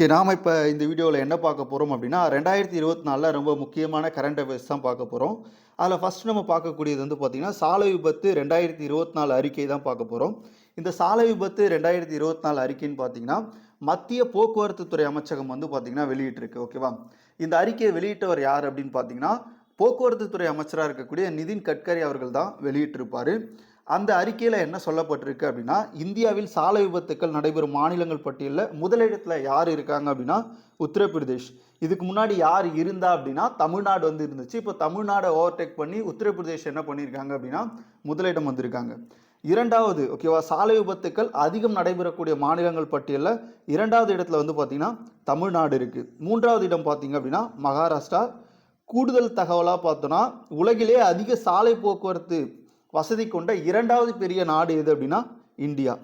Okay நாம் இப்போ இந்த வீடியோவில் என்ன பார்க்க போகிறோம் அப்படின்னா ரெண்டாயிரத்தி இருபத்தி நாலில் ரொம்ப முக்கியமான கரண்ட் அஃபேர்ஸ் தான் பார்க்க போகிறோம் அதில் ஃபஸ்ட் நம்ம பார்க்கக்கூடியது வந்து பார்த்திங்கன்னா சாலை விபத்து ரெண்டாயிரத்தி இருபத்தி நாலு அறிக்கை தான் பார்க்க போகிறோம் இந்த சாலை விபத்து ரெண்டாயிரத்தி இருபத்தி நாலு அறிக்கைன்னு பார்த்தீங்கன்னா மத்திய போக்குவரத்து துறை அமைச்சகம் வந்து பார்த்திங்கன்னா வெளியிட்டிருக்கு ஓகேவா இந்த அறிக்கையை வெளியிட்டவர் யார் அப்படின்னு பார்த்தீங்கன்னா போக்குவரத்து துறை அமைச்சராக இருக்கக்கூடிய நிதின் கட்கரி அவர்கள் தான் வெளியிட்டிருப்பார். அந்த அறிக்கையில் என்ன சொல்லப்பட்டிருக்கு அப்படின்னா இந்தியாவில் சாலை விபத்துக்கள் நடைபெறும் மாநிலங்கள் பட்டியலில் முதலிடத்தில் யார் இருக்காங்க அப்படின்னா உத்தரப்பிரதேஷ். இதுக்கு முன்னாடி யார் இருந்தா அப்படின்னா தமிழ்நாடு வந்து இருந்துச்சு. இப்போ தமிழ்நாடை ஓவர்டேக் பண்ணி உத்தரப்பிரதேஷ் என்ன பண்ணியிருக்காங்க அப்படின்னா முதலிடம் வந்திருக்காங்க. இரண்டாவது ஓகேவா சாலை விபத்துக்கள் அதிகம் நடைபெறக்கூடிய மாநிலங்கள் பட்டியலில் இரண்டாவது இடத்துல வந்து பார்த்திங்கன்னா தமிழ்நாடு இருக்குது மூன்றாவது இடம் பார்த்தீங்க அப்படின்னா மகாராஷ்டிரா. கூடுதல் தகவலாக பார்த்தோன்னா உலகிலே அதிக சாலை போக்குவரத்து வசதி கொண்ட இரண்டாவது பெரிய நாடு எது அப்படின்னா இந்தியா.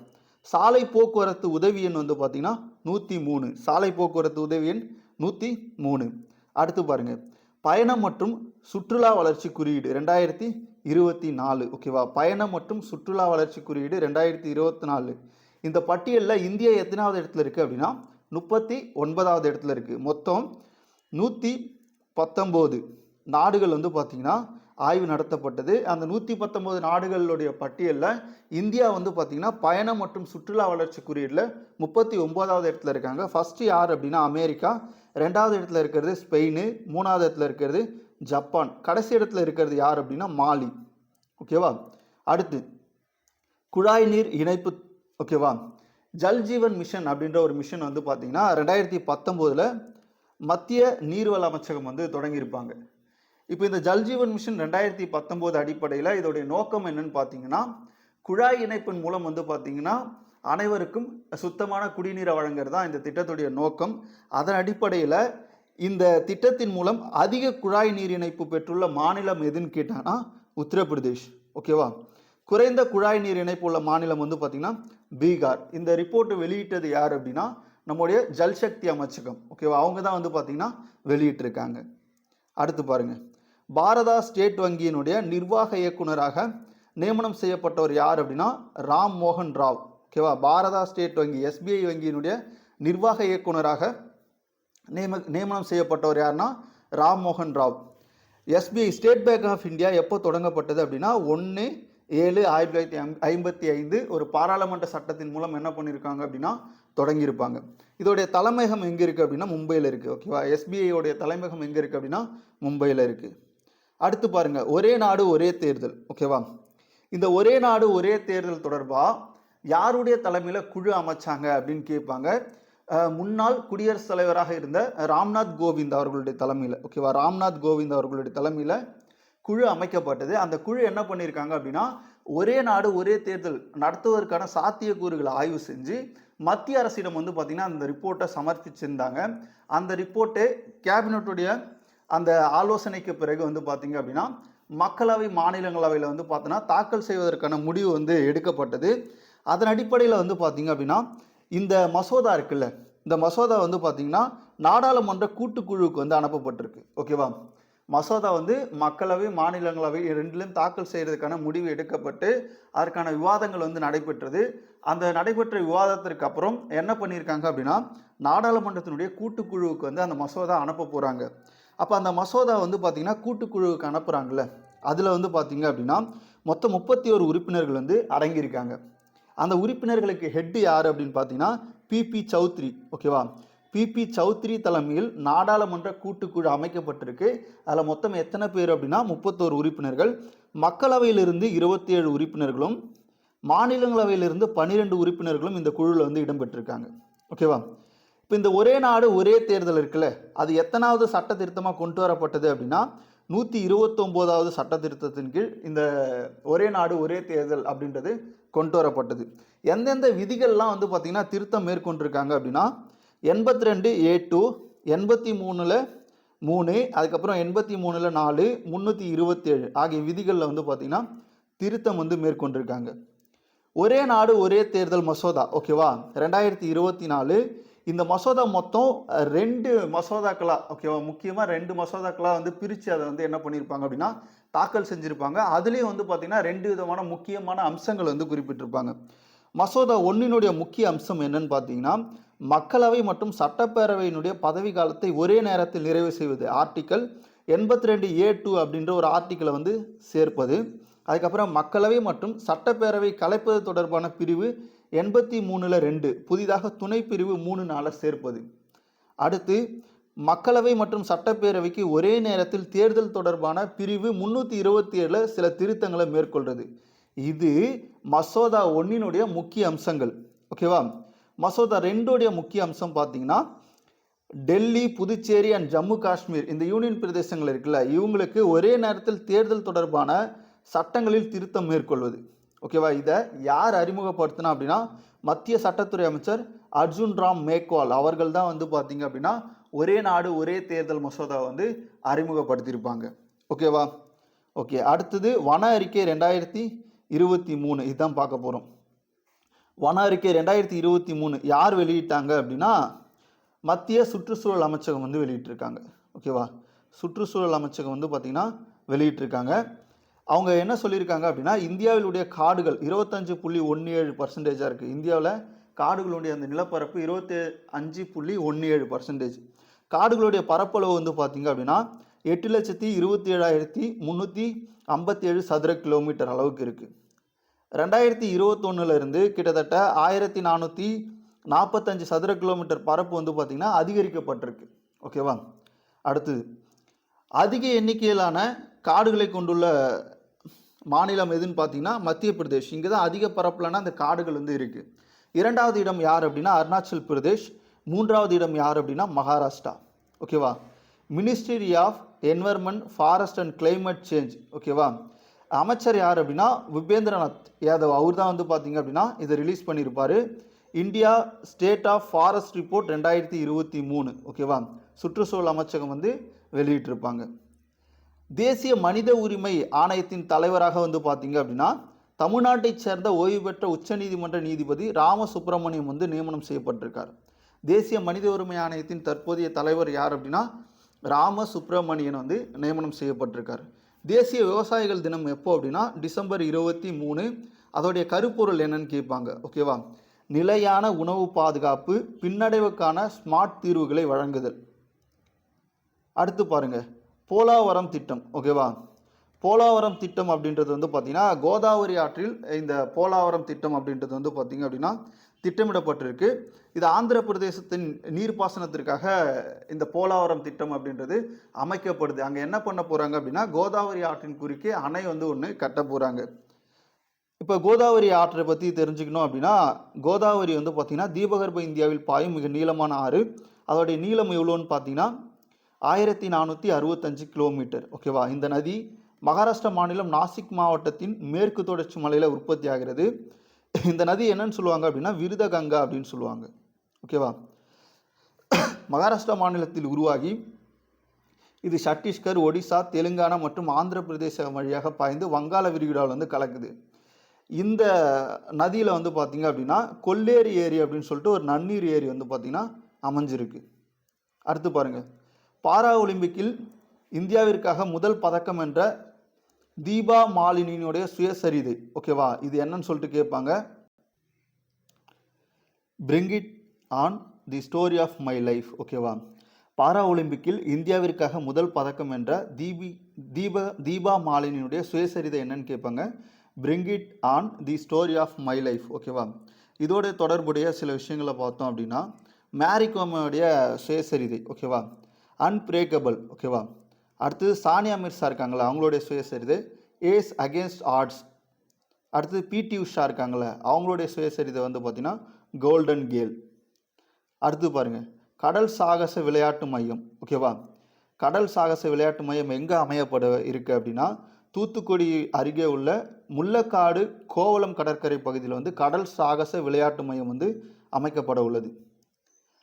சாலை போக்குவரத்து உதவி எண் வந்து பார்த்தீங்கன்னா நூற்றி மூணு. சாலை போக்குவரத்து உதவி எண் நூற்றி மூணு. அடுத்து பாருங்கள் பயணம் மற்றும் சுற்றுலா வளர்ச்சி குறியீடு ரெண்டாயிரத்தி இருபத்தி நாலு. ஓகேவா பயணம் மற்றும் சுற்றுலா வளர்ச்சி குறியீடு ரெண்டாயிரத்தி இருபத்தி நாலு. இந்த பட்டியலில் இந்தியா எத்தனாவது இடத்துல இருக்குது அப்படின்னா முப்பத்தி ஒன்பதாவது இடத்துல இருக்குது மொத்தம் நூற்றி பத்தொம்போது நாடுகள் வந்து பார்த்திங்கன்னா ஆய்வு நடத்தப்பட்டது. அந்த நூற்றி பத்தொம்போது நாடுகளுடைய பட்டியலில் இந்தியா வந்து பார்த்திங்கன்னா பயணம் மற்றும் சுற்றுலா வளர்ச்சி குறியீடில் முப்பத்தி ஒம்போதாவது இடத்துல இருக்காங்க. ஃபஸ்ட்டு யார் அப்படின்னா அமெரிக்கா. ரெண்டாவது இடத்துல இருக்கிறது ஸ்பெயின். மூணாவது இடத்துல இருக்கிறது ஜப்பான். கடைசி இடத்துல இருக்கிறது யார் அப்படின்னா மாலி. ஓகேவா அடுத்து குழாய் நீர் இணைப்பு ஓகேவா ஜல்ஜீவன் மிஷன் அப்படின்ற ஒரு மிஷன் வந்து பார்த்திங்கன்னா ரெண்டாயிரத்தி பத்தொம்போதில் மத்திய நீர்வள அமைச்சகம் வந்து தொடங்கியிருப்பாங்க. இப்போ இந்த ஜல்ஜீவன் மிஷன் ரெண்டாயிரத்தி பத்தொம்போது அடிப்படையில் இதோடைய நோக்கம் என்னன்னு பார்த்தீங்கன்னா குழாய் இணைப்பின் மூலம் வந்து பார்த்தீங்கன்னா அனைவருக்கும் சுத்தமான குடிநீரை வழங்குறது தான் இந்த திட்டத்துடைய நோக்கம். அதன் அடிப்படையில் இந்த திட்டத்தின் மூலம் அதிக குழாய் நீர் இணைப்பு பெற்றுள்ள மாநிலம் எதுன்னு கேட்டான்னா உத்தரப்பிரதேஷ். ஓகேவா? குறைந்த குழாய் நீர் இணைப்பு உள்ள மாநிலம் வந்து பார்த்திங்கன்னா பீகார். இந்த ரிப்போர்ட் வெளியிட்டது யார் அப்படின்னா நம்முடைய ஜல்சக்தி அமைச்சகம். ஓகேவா? அவங்க தான் வந்து பார்த்திங்கன்னா வெளியிட்டிருக்காங்க. அடுத்து பாருங்கள் பாரதா ஸ்டேட் வங்கியினுடைய நிர்வாக இயக்குனராக நியமனம் செய்யப்பட்டவர் யார் அப்படின்னா ராம் மோகன் ராவ். ஓகேவா பாரதா ஸ்டேட் வங்கி எஸ்பிஐ வங்கியினுடைய நிர்வாக இயக்குனராக நியம நியமனம் செய்யப்பட்டவர் யாருன்னா ராம் மோகன் Rao. SBI State Bank of India எப்போ தொடங்கப்பட்டது அப்படின்னா ஒன்று ஏழு ஆயிரத்தி தொள்ளாயிரத்தி ஐம் ஐம்பத்தி ஐந்து ஒரு பாராளுமன்ற சட்டத்தின் மூலம் என்ன பண்ணியிருக்காங்க அப்படின்னா தொடங்கியிருப்பாங்க. இதோடைய தலைமையகம் எங்கே இருக்குது அப்படின்னா மும்பையில் இருக்குது ஓகேவா எஸ்பிஐயோடைய தலைமையகம் எங்கே இருக்குது அப்படின்னா மும்பையில் இருக்குது அடுத்து பாருங்க ஒரே நாடு ஒரே தேர்தல். ஓகேவா இந்த ஒரே நாடு ஒரே தேர்தல் தொடர்பாக யாருடைய தலைமையில் குழு அமைச்சாங்க அப்படின்னு கேட்பாங்க. முன்னாள் குடியரசுத் தலைவராக இருந்த ராம்நாத் கோவிந்த் அவர்களுடைய தலைமையில். ஓகேவா ராம்நாத் கோவிந்த் அவர்களுடைய தலைமையில் குழு அமைக்கப்பட்டது. அந்த குழு என்ன பண்ணியிருக்காங்க அப்படின்னா ஒரே நாடு ஒரே தேர்தல் நடத்துவதற்கான சாத்தியக்கூறுகளை ஆய்வு செஞ்சு மத்திய அரசிடம் வந்து பார்த்திங்கன்னா அந்த ரிப்போர்ட்டை சமர்ப்பிச்சிருந்தாங்க. அந்த ரிப்போர்ட்டு கேபினட்டுடைய அந்த ஆலோசனைக்கு பிறகு வந்து பார்த்திங்க அப்படின்னா மக்களவை மாநிலங்களவையில் வந்து பார்த்தோன்னா தாக்கல் செய்வதற்கான முடிவு வந்து எடுக்கப்பட்டது. அதன் அடிப்படையில் வந்து பார்த்திங்க அப்படின்னா இந்த மசோதா இருக்குல்ல இந்த மசோதா வந்து பார்த்திங்கன்னா நாடாளுமன்ற கூட்டுக்குழுவுக்கு வந்து அனுப்பப்பட்டிருக்கு. ஓகேவா மசோதா வந்து மக்களவை மாநிலங்களவை ரெண்டிலும் தாக்கல் செய்கிறதுக்கான முடிவு எடுக்கப்பட்டு அதற்கான விவாதங்கள் வந்து நடைபெற்றது. அந்த நடைபெற்ற விவாதத்திற்கு அப்புறம் என்ன பண்ணியிருக்காங்க அப்படின்னா நாடாளுமன்றத்தினுடைய கூட்டுக்குழுவுக்கு வந்து அந்த மசோதா அனுப்ப போகிறாங்க அப்போ அந்த மசோதா வந்து பார்த்திங்கன்னா கூட்டுக்குழுவுக்கு அனுப்புகிறாங்கல்ல அதில் வந்து பார்த்திங்க அப்படின்னா மொத்தம் முப்பத்தி ஒரு உறுப்பினர்கள் வந்து அடங்கியிருக்காங்க. அந்த உறுப்பினர்களுக்கு ஹெட்டு யார் அப்படின்னு பார்த்தீங்கன்னா பிபி சௌத்ரி ஓகேவா பிபி சௌத்ரி தலைமையில் நாடாளுமன்ற கூட்டுக்குழு அமைக்கப்பட்டிருக்கு. அதில் மொத்தம் எத்தனை பேர் அப்படின்னா முப்பத்தோரு உறுப்பினர்கள். மக்களவையிலிருந்து இருபத்தி ஏழு உறுப்பினர்களும் மாநிலங்களவையிலிருந்து பன்னிரெண்டு உறுப்பினர்களும் இந்த குழுவில் வந்து இடம்பெற்றிருக்காங்க. ஓகேவா இப்போ இந்த ஒரே நாடு ஒரே தேர்தல் இருக்குல்ல அது எத்தனாவது சட்ட திருத்தமாக கொண்டு வரப்பட்டது அப்படின்னா நூற்றி இருபத்தொம்போதாவது சட்ட திருத்தத்தின் கீழ் இந்த ஒரே நாடு ஒரே தேர்தல் அப்படின்றது கொண்டு வரப்பட்டது. எந்தெந்த விதிகள்லாம் வந்து பார்த்திங்கன்னா திருத்தம் மேற்கொண்டிருக்காங்க அப்படின்னா எண்பத்தி ரெண்டு ஏ டூ எண்பத்தி மூணில் மூணு அதுக்கப்புறம் எண்பத்தி மூணில் நாலு முந்நூற்றி இருபத்தேழு ஆகிய விதிகளில் வந்து பார்த்திங்கன்னா திருத்தம் வந்து மேற்கொண்டிருக்காங்க. ஒரே நாடு ஒரே தேர்தல் மசோதா ஓகேவா? ரெண்டாயிரத்தி இருபத்தி நாலு இந்த மசோதா மொத்தம் ரெண்டு மசோதாக்களாக ஓகேவா முக்கியமாக ரெண்டு மசோதாக்களாக வந்து பிரித்து அதை வந்து என்ன பண்ணியிருப்பாங்க அப்படின்னா தாக்கல் செஞ்சுருப்பாங்க. அதுலேயும் வந்து பார்த்திங்கன்னா ரெண்டு விதமான முக்கியமான அம்சங்கள் வந்து குறிப்பிட்டிருப்பாங்க. மசோதா ஒன்றினுடைய முக்கிய அம்சம் என்னன்னு பார்த்தீங்கன்னா மக்களவை மற்றும் சட்டப்பேரவையினுடைய பதவி காலத்தை ஒரே நேரத்தில் நிறைவு செய்வது. ஆர்டிக்கல் எண்பத்தி ரெண்டு ஏ டூ அப்படின்ற ஒரு ஆர்டிக்கலை வந்து சேர்ப்பது. அதுக்கப்புறம் மக்களவை மற்றும் சட்டப்பேரவை கலைப்பது தொடர்பான பிரிவு எண்பத்தி மூணில் ரெண்டு புதிதாக துணை பிரிவு மூணு நாளில் சேர்ப்பது. அடுத்து மக்களவை மற்றும் சட்டப்பேரவைக்கு ஒரே நேரத்தில் தேர்தல் தொடர்பான பிரிவு முந்நூற்றி இருபத்தி ஏழில் சில திருத்தங்களை மேற்கொள்கிறது இது மசோதா ஒன்றினுடைய முக்கிய அம்சங்கள். ஓகேவா? மசோதா ரெண்டோடைய முக்கிய அம்சம் பார்த்தீங்கன்னா டெல்லி புதுச்சேரி அண்ட் ஜம்மு காஷ்மீர் இந்த யூனியன் பிரதேசங்கள் இருக்குல்ல இவங்களுக்கு ஒரே நேரத்தில் தேர்தல் தொடர்பான சட்டங்களில் திருத்தம் மேற்கொள்வது. ஓகேவா? இதை யார் அறிமுகப்படுத்தினா அப்படின்னா மத்திய சட்டத்துறை அமைச்சர் அர்ஜுன் ராம் மேக்வால் அவர்கள் தான் வந்து பார்த்தீங்க அப்படின்னா ஒரே நாடு ஒரே தேர்தல் மசோதா வந்து அறிமுகப்படுத்தியிருப்பாங்க. ஓகேவா? ஓகே அடுத்தது வன அறிக்கை ரெண்டாயிரத்தி இருபத்தி மூணு. இதுதான் பார்க்க போகிறோம் வன அறிக்கை ரெண்டாயிரத்தி இருபத்தி மூணு யார் வெளியிட்டாங்க அப்படின்னா மத்திய சுற்றுச்சூழல் அமைச்சகம் வந்து வெளியிட்டிருக்காங்க. ஓகேவா? சுற்றுச்சூழல் அமைச்சகம் வந்து பார்த்திங்கன்னா வெளியிட்டிருக்காங்க. அவங்க என்ன சொல்லியிருக்காங்க அப்படின்னா இந்தியாவிலுடைய காடுகள் இருபத்தஞ்சு புள்ளி ஒன்று ஏழு பர்சன்டேஜாக இருக்குது இந்தியாவில் காடுகளுடைய அந்த நிலப்பரப்பு இருபத்தி அஞ்சு புள்ளி ஒன்று ஏழு பர்சன்டேஜ் காடுகளுடைய பரப்பளவு வந்து பார்த்திங்க அப்படின்னா எட்டு லட்சத்தி இருபத்தி ஏழாயிரத்தி முந்நூற்றி ஐம்பத்தி ஏழு சதுர கிலோமீட்டர் அளவுக்கு இருக்குது ரெண்டாயிரத்தி இருபத்தொன்னுலேருந்து கிட்டத்தட்ட ஆயிரத்தி நானூற்றி நாற்பத்தஞ்சு சதுர கிலோமீட்டர் பரப்பு வந்து பார்த்திங்கன்னா அதிகரிக்கப்பட்டிருக்கு. ஓகேவா? அடுத்தது அதிக எண்ணிக்கையிலான காடுகளை கொண்டுள்ள மாநிலம் எதுன்னு பார்த்தீங்கன்னா மத்திய பிரதேஷ். இங்கே தான் அதிக பரப்பலான அந்த காடுகள் வந்து இருக்குது இரண்டாவது இடம் யார் அப்படின்னா அருணாச்சல் பிரதேஷ். மூன்றாவது இடம் யார் அப்படின்னா மகாராஷ்டிரா. ஓகேவா ministry of environment forest and climate change ஓகேவா அமைச்சர் யார் அப்படின்னா விபேந்திரநாத் யாதவ். அவர் தான் வந்து பார்த்தீங்க அப்படின்னா இதை ரிலீஸ் பண்ணியிருப்பார். India state of forest report ரெண்டாயிரத்தி இருபத்தி மூணு. ஓகேவா சுற்றுச்சூழல் அமைச்சகம் வந்து வெளியிட்டிருப்பாங்க. தேசிய மனித உரிமை ஆணையத்தின் தலைவராக வந்து பார்த்தீங்க அப்படின்னா தமிழ்நாட்டைச் சேர்ந்த ஓய்வு பெற்ற உச்சநீதிமன்ற நீதிபதி ராமசுப்பிரமணியம் வந்து நியமனம் செய்யப்பட்டிருக்கார். தேசிய மனித உரிமை ஆணையத்தின் தற்போதைய தலைவர் யார் அப்படின்னா ராம சுப்பிரமணியன் வந்து நியமனம் செய்யப்பட்டிருக்கார். தேசிய விவசாயிகள் தினம் எப்போ அப்படின்னா டிசம்பர் இருபத்தி மூணு. அதோடைய கருப்பொருள் என்னன்னு கேட்பாங்க ஓகேவா நிலையான உணவு பாதுகாப்பு பின்னடைவுக்கான ஸ்மார்ட் தீர்வுகளை வழங்குதல். அடுத்து பாருங்கள் போலாவரம் திட்டம் ஓகேவா போலாவரம் திட்டம் அப்படின்றது வந்து பார்த்தீங்கன்னா கோதாவரி ஆற்றில் இந்த போலாவரம் திட்டம் அப்படின்றது வந்து பார்த்திங்க அப்படின்னா திட்டமிடப்பட்டிருக்கு. இது ஆந்திர பிரதேசத்தின் நீர்ப்பாசனத்திற்காக இந்த போலாவரம் திட்டம் அப்படின்றது அமைக்கப்படுது. அங்கே என்ன பண்ண போகிறாங்க அப்படின்னா கோதாவரி ஆற்றின் குறுக்கே அணை வந்து ஒன்று கட்ட போகிறாங்க இப்போ கோதாவரி ஆற்றை பற்றி தெரிஞ்சுக்கணும் அப்படின்னா கோதாவரி வந்து பார்த்திங்கன்னா தீபகற்ப இந்தியாவில் பாயும் மிக நீளமான ஆறு. அதோடைய நீளம் எவ்வளோன்னு பார்த்தீங்கன்னா ஆயிரத்தி நானூற்றி அறுபத்தஞ்சு கிலோமீட்டர். ஓகேவா இந்த நதி மகாராஷ்டிரா மாநிலம் நாசிக் மாவட்டத்தின் மேற்கு தொடர்ச்சி மலையில் உற்பத்தி ஆகிறது. இந்த நதி என்னன்னு சொல்லுவாங்க அப்படின்னா விருதகங்கா அப்படின்னு சொல்லுவாங்க. ஓகேவா மகாராஷ்டிரா மாநிலத்தில் உருவாகி இது சத்தீஸ்கர் ஒடிசா தெலுங்கானா மற்றும் ஆந்திர பிரதேச வழியாக பாய்ந்து வங்காள விரிகுடாவில் வந்து கலக்குது. இந்த நதியில் வந்து பார்த்தீங்க அப்படின்னா கொல்லேரி ஏரி அப்படின்னு சொல்லிட்டு ஒரு நன்னீர் ஏரி வந்து பார்த்திங்கன்னா அமைஞ்சிருக்கு. அடுத்து பாருங்கள் பாரா ஒலிம்பிக்கில் இந்தியாவிற்காக முதல் பதக்கம் என்ற தீபா மாலினியினுடைய சுயசரிதை. ஓகேவா இது என்னன்னு சொல்லிட்டு கேட்பாங்க. Bring it on the story of my life ஓகேவா பாரா ஒலிம்பிக்கில் இந்தியாவிற்காக முதல் பதக்கம் என்ற தீபி தீப தீபா மாலினியினுடைய சுயசரிதை என்னன்னு கேட்பாங்க. Bring it on the story of my life ஓகேவா இதோட தொடர்புடைய சில விஷயங்களை பார்த்தோம் அப்படின்னா மேரிகோமோடைய சுயசரிதை. ஓகேவா அன்பிரேக்கபிள் ஓகேவா அடுத்தது சானியா மிர்சா இருக்காங்களா அவங்களுடைய சுயசரிதை. ஏஸ் அகேன்ஸ்ட் ஆர்ட்ஸ் அடுத்தது பிடி உஷா இருக்காங்களே அவங்களுடைய சுயசரிதை வந்து பார்த்திங்கன்னா கோல்டன் கேல் அடுத்து பாருங்கள் கடல் சாகச விளையாட்டு மையம் ஓகேவா கடல் சாகச விளையாட்டு மையம் எங்கே அமையப்பட இருக்குது அப்படின்னா தூத்துக்குடி அருகே உள்ள முல்லக்காடு கோவளம் கடற்கரை பகுதியில் வந்து கடல் சாகச விளையாட்டு மையம் வந்து அமைக்கப்பட உள்ளது.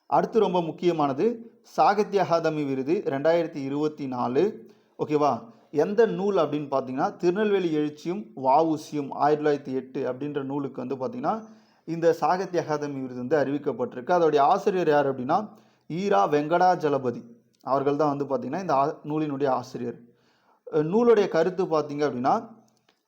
அடுத்து ரொம்ப முக்கியமானது சாகித்ய அகாதமி விருது ரெண்டாயிரத்தி இருபத்தி நாலு. ஓகேவா எந்த நூல் அப்படின்னு பார்த்தீங்கன்னா திருநெல்வேலி எழுச்சியும் வாவுசியும் ஆயிரத்தி தொள்ளாயிரத்தி எட்டு அப்படின்ற நூலுக்கு வந்து பார்த்தீங்கன்னா இந்த சாகித்ய அகாதமி விருது வந்து அறிவிக்கப்பட்டிருக்கு. அதோடைய ஆசிரியர் யார் அப்படின்னா ஈரா வெங்கடாஜலபதி. அவர்கள் தான் வந்து பார்த்திங்கன்னா இந்த ஆ- நூலினுடைய ஆசிரியர். நூலுடைய கருத்து பார்த்தீங்க அப்படின்னா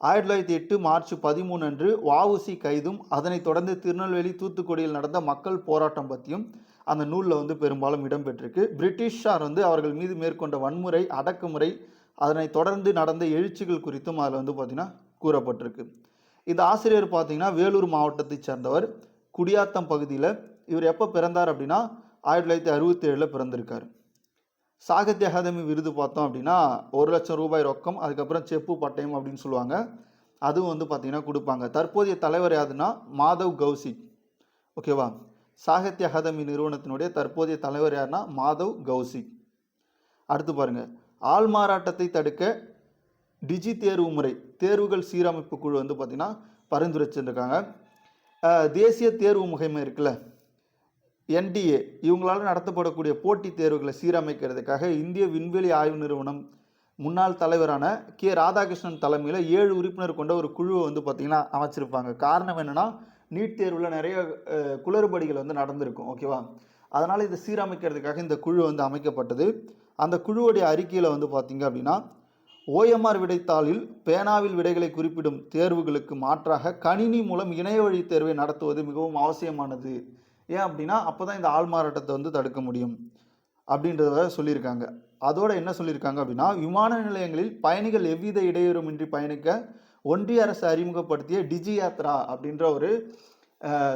ஆயிரத்தி தொள்ளாயிரத்தி எட்டு மார்ச் பதிமூணு அன்று வாவுசி கைதும் அதனைத் தொடர்ந்து திருநெல்வேலி தூத்துக்குடியில் நடந்த மக்கள் போராட்டம் பற்றியும் அந்த நூலில் வந்து பெரும்பாலும் இடம்பெற்றிருக்கு. பிரிட்டிஷார் வந்து அவர்கள் மீது மேற்கொண்ட வன்முறை அடக்குமுறை அதனைத் தொடர்ந்து நடந்த எழுச்சிகள் குறித்தும் அதில் வந்து பார்த்திங்கன்னா கூறப்பட்டிருக்கு. இந்த ஆசிரியர் பார்த்திங்கன்னா வேலூர் மாவட்டத்தைச் சேர்ந்தவர். குடியாத்தம் பகுதியில் இவர் எப்போ பிறந்தார் அப்படின்னா ஆயிரத்தி தொள்ளாயிரத்தி அறுபத்தி ஏழில் பிறந்திருக்கார். சாகித்ய அகாதமி விருது பார்த்தோம் அப்படின்னா ஒரு லட்சம் ரூபாய் ரொக்கம் அதுக்கப்புறம் செப்பு பட்டயம் அப்படின்னு சொல்லுவாங்க. அதுவும் வந்து பார்த்திங்கன்னா கொடுப்பாங்க. தற்போதைய தலைவர் யாருன்னா மாதவ் கௌசிக் ஓகேவா சாகித்ய அகாதமி நிறுவனத்தினுடைய தற்போதைய தலைவர் யாருன்னா மாதவ் கௌசிக் அடுத்து பாருங்க. ஆள்மாறாட்டத்தை தடுக்க டிஜி தேர்வு முறை தேர்வுகள் சீரமைப்பு குழு வந்து பார்த்திங்கன்னா பரிந்துரைச்சிருக்காங்க தேசிய தேர்வு முகமை இருக்குல்ல? என்டிஏ இவங்களால் நடத்தப்படக்கூடிய போட்டித் தேர்வுகளை சீரமைக்கிறதுக்காக இந்திய விண்வெளி ஆய்வு நிறுவனம் முன்னாள் தலைவரான கே. ராதாகிருஷ்ணன் தலைமையில் ஏழு உறுப்பினர் கொண்ட ஒரு குழுவை வந்து பார்த்திங்கன்னா அமைச்சிருப்பாங்க. காரணம் என்னென்னா நீட் தேர்வில் நிறைய குளறுபடிகள் வந்து நடந்திருக்கும் ஓகேவா? அதனால் இதை சீரமைக்கிறதுக்காக இந்த குழு வந்து அமைக்கப்பட்டது. அந்த குழுவுடைய அறிக்கையில் வந்து பார்த்தீங்க அப்படின்னா ஓஎம்ஆர் விடைத்தாளில் பேனாவில் விடைகளை குறிப்பிடும் தேர்வுகளுக்கு மாற்றாக கணினி மூலம் இணைய வழி தேர்வை நடத்துவது மிகவும் அவசியமானது. ஏன் அப்படின்னா அப்போ தான் இந்த ஆள்மாறாட்டத்தை வந்து தடுக்க முடியும் அப்படின்றத சொல்லியிருக்காங்க. அதோட என்ன சொல்லியிருக்காங்க அப்படின்னா விமான நிலையங்களில் பயணிகள் எவ்வித இடையூறுமின்றி பயணிக்க ஒன்றிய அரசு அறிமுகப்படுத்திய டிஜி யாத்ரா அப்படின்ற ஒரு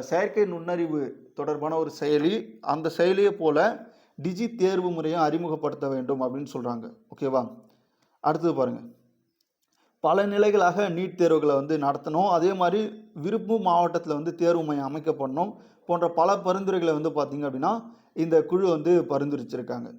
செயற்கை நுண்ணறிவு தொடர்பான ஒரு செயலி அந்த செயலியை போல டிஜி தேர்வு முறையும் அறிமுகப்படுத்த வேண்டும் அப்படின்னு சொல்கிறாங்க ஓகேவா? அடுத்தது பாருங்கள் பல நிலைகளாக நீட் தேர்வுகளை வந்து நடத்தணும். அதே மாதிரி விருப்பம் மாவட்டத்தில் வந்து தேர்வு மையம் அமைக்கப்படணும் போன்ற பல பரிந்துரைகளை வந்து பார்த்திங்க அப்படின்னா இந்த குழு வந்து பரிந்துரைச்சிருக்காங்க.